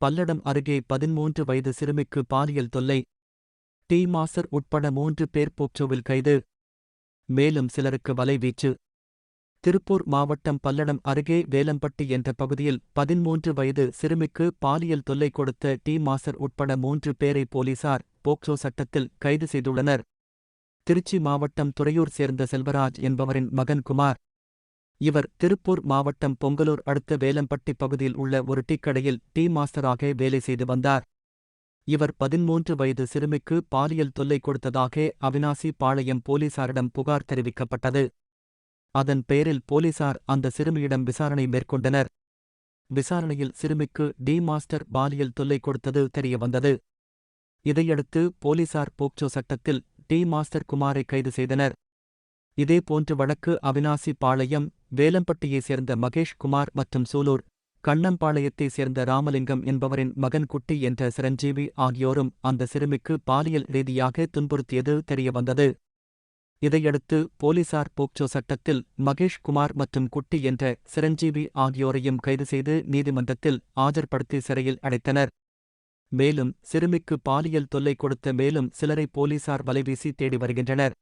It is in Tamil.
பல்லடம் அருகே பதிமூன்று வயது சிறுமிக்கு பாலியல் தொல்லை. டி. மாசர் உட்பட மூன்று பேர் போக்சோவில் கைது. மேலும் சிலருக்கு வலைவீச்சு திருப்பூர் மாவட்டம் பல்லடம் அருகே வேலம்பட்டி என்ற பகுதியில் பதிமூன்று வயது சிறுமிக்கு பாலியல் தொல்லை கொடுத்த டி. மாசர் உட்பட மூன்று பேரை போலீசார் போக்சோ சட்டத்தில் கைது செய்துள்ளனர். திருச்சி மாவட்டம் துறையூர் சேர்ந்த செல்வராஜ் என்பவரின் மகன் குமார். இவர் திருப்பூர் மாவட்டம் பொங்கலூர் அடுத்த வேலம்பட்டி பகுதியில் உள்ள ஒரு டீக்கடையில் டீ மாஸ்டராக வேலை செய்து வந்தார். இவர் பதிமூன்று வயது சிறுமிக்கு பாலியல் தொல்லை கொடுத்ததாக அவினாசி பாளையம் போலீசாரிடம் புகார் தெரிவிக்கப்பட்டது. அதன் பேரில் போலீசார் அந்த சிறுமியிடம் விசாரணை மேற்கொண்டனர். விசாரணையில் சிறுமிக்கு டி மாஸ்டர் பாலியல் தொல்லை கொடுத்தது தெரியவந்தது. இதையடுத்து போலீசார் போக்சோ சட்டத்தில் டி மாஸ்டர் குமாரை கைது செய்தனர். இதேபோன்ற வழக்கு அவினாசி பாளையம் வேலம்பட்டியைச் சேர்ந்த மகேஷ் குமார் மற்றும் சூலூர் கண்ணம்பாளையத்தைச் சேர்ந்த ராமலிங்கம் என்பவரின் மகன் குட்டி என்ற சிரஞ்சீவி ஆகியோரும் அந்த சிறுமிக்கு பாலியல் ரீதியாக துன்புறுத்தியது தெரியவந்தது. இதையடுத்து போலீசார் போக்சோ சட்டத்தில் மகேஷ் குமார் மற்றும் குட்டி என்ற சிரஞ்சீவி ஆகியோரையும் கைது செய்து நீதிமன்றத்தில் ஆஜர்படுத்தி சிறையில் அடைத்தனர். மேலும் சிறுமிக்கு பாலியல் தொல்லை கொடுத்த மேலும் சிலரை போலீசார் வலைவீசி தேடி வருகின்றனர்.